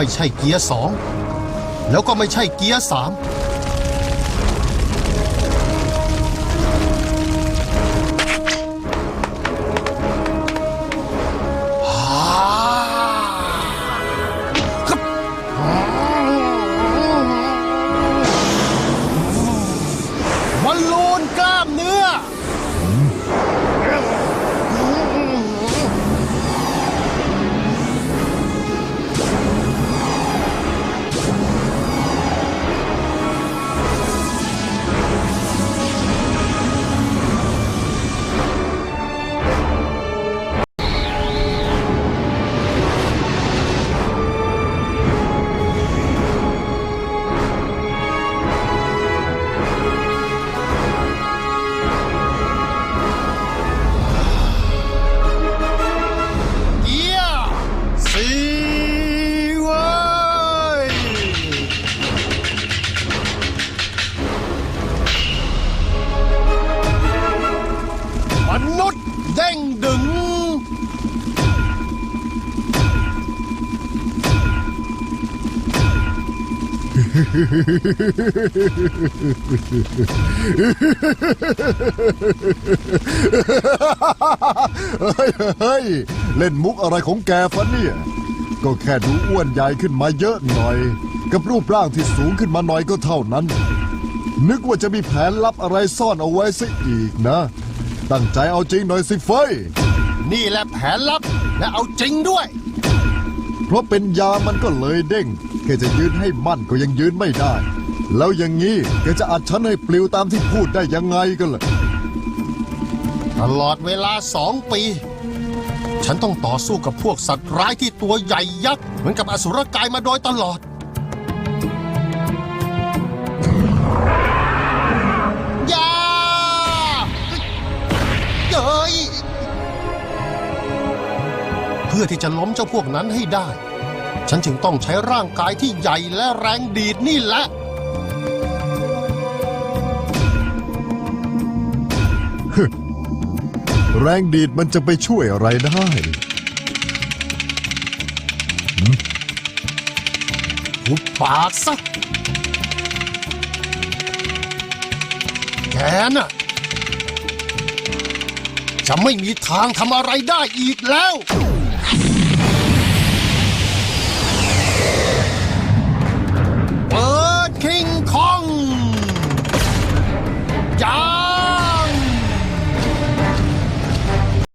ไม่ใช่เกียร์สองแล้วก็ไม่ใช่เกียร์สาม นุษย์เด้งดึง เฮ้ยเฮ้ยเล่นมุกอะไรของแกฟะเนี่ย ก็แค่ดูอ้วนใหญ่ขึ้นมาเยอะหน่อย กับรูปร่างที่สูงขึ้นมาหน่อยก็เท่านั้น นึกว่าจะมีแผนลับอะไรซ่อนเอาไว้ซะอีกนะ ตั้งใจเอาจริงหน่อยสิเฟยนี่แหละแผนลับและเอาจริงด้วย เพราะเป็นยามันก็เลยเด้งแค่จะยืนให้มั่นก็ยังยืนไม่ได้ แล้วอย่างนี้แกจะอัดฉันให้ปลิวตามที่พูดได้ยังไงกันล่ะตลอดเวลาสองปี ฉันต้องต่อสู้กับพวกสัตว์ร้ายที่ตัวใหญ่ยักษ์เหมือนกับอสุรกายมาโดยตลอด พื่อที่จะล้มเจ้าพวกนั้นให้ได้ ฉันจึงต้องใช้ร่างกายที่ใหญ่และแรงดีดนี่แหละ แรงดีดมันจะไปช่วยอะไรได้ หุบปากซะ แกน่ะ จะไม่มีทางทำอะไรได้อีกแล้ว